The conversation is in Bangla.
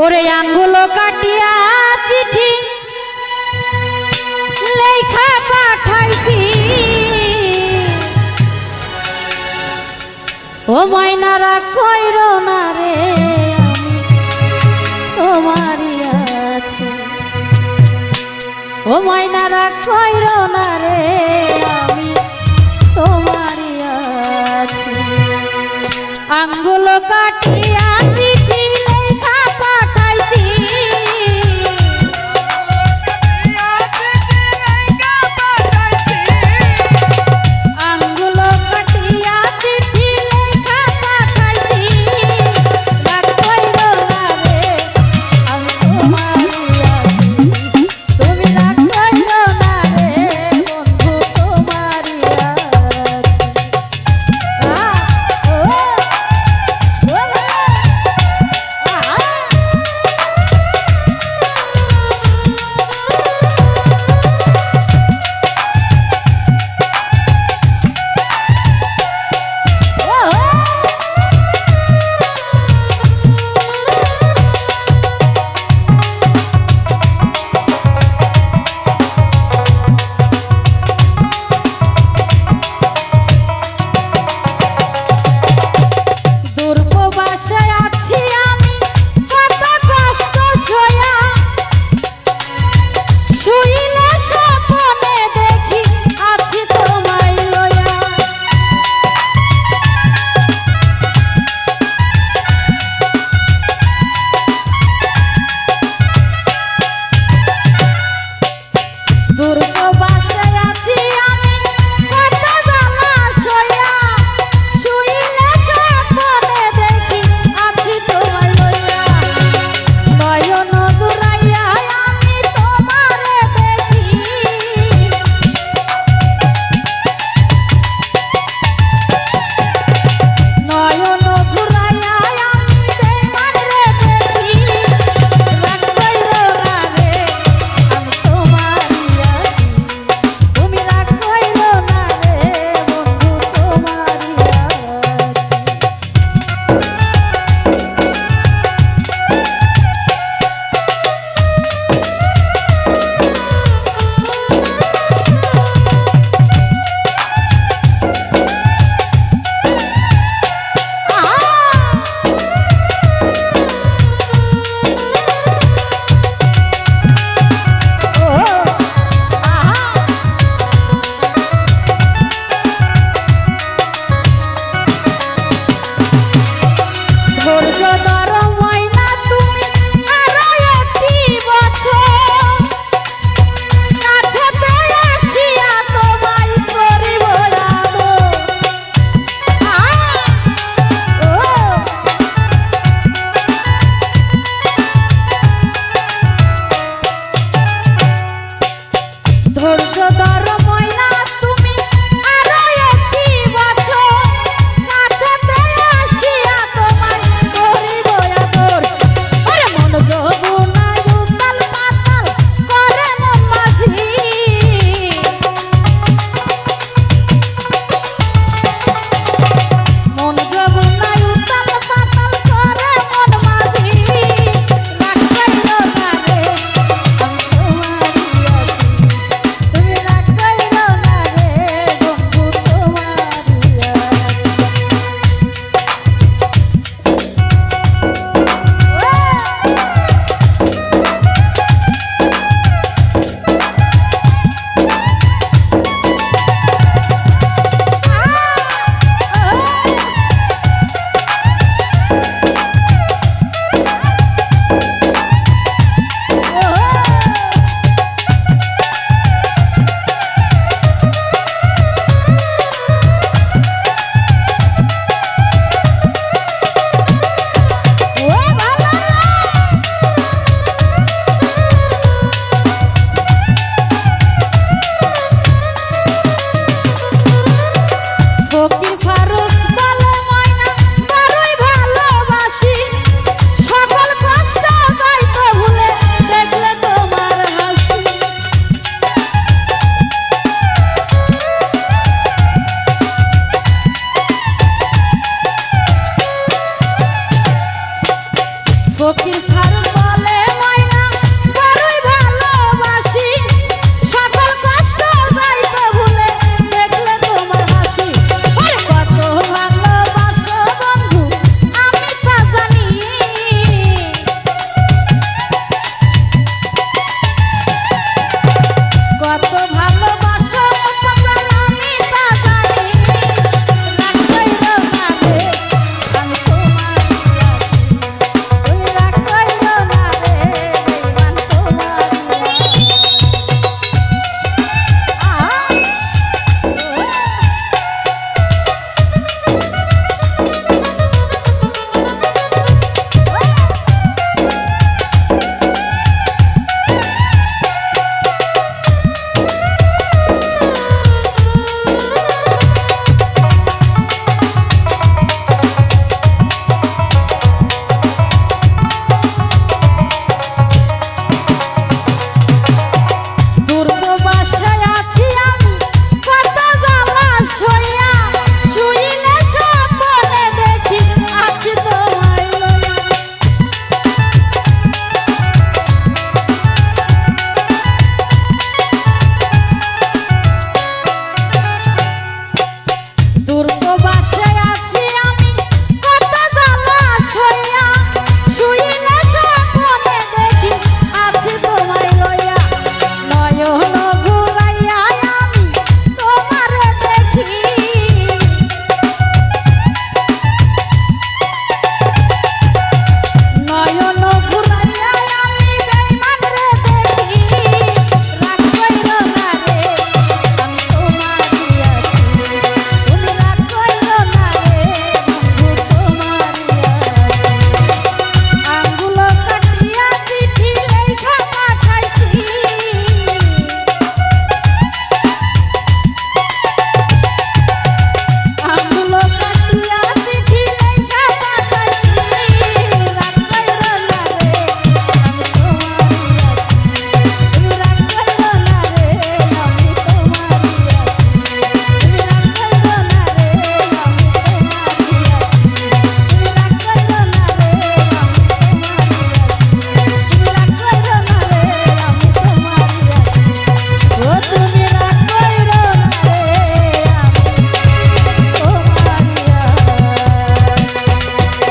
ওরে আঙ্গুল কাটিয়া চিঠি লেখা পাঠাইছি। ও মাইনারা কইর না রে আমি তোমারই আছে। ও মাইনারা কইর না রে আমি তোমারই আছে। আঙ্গুল কাটি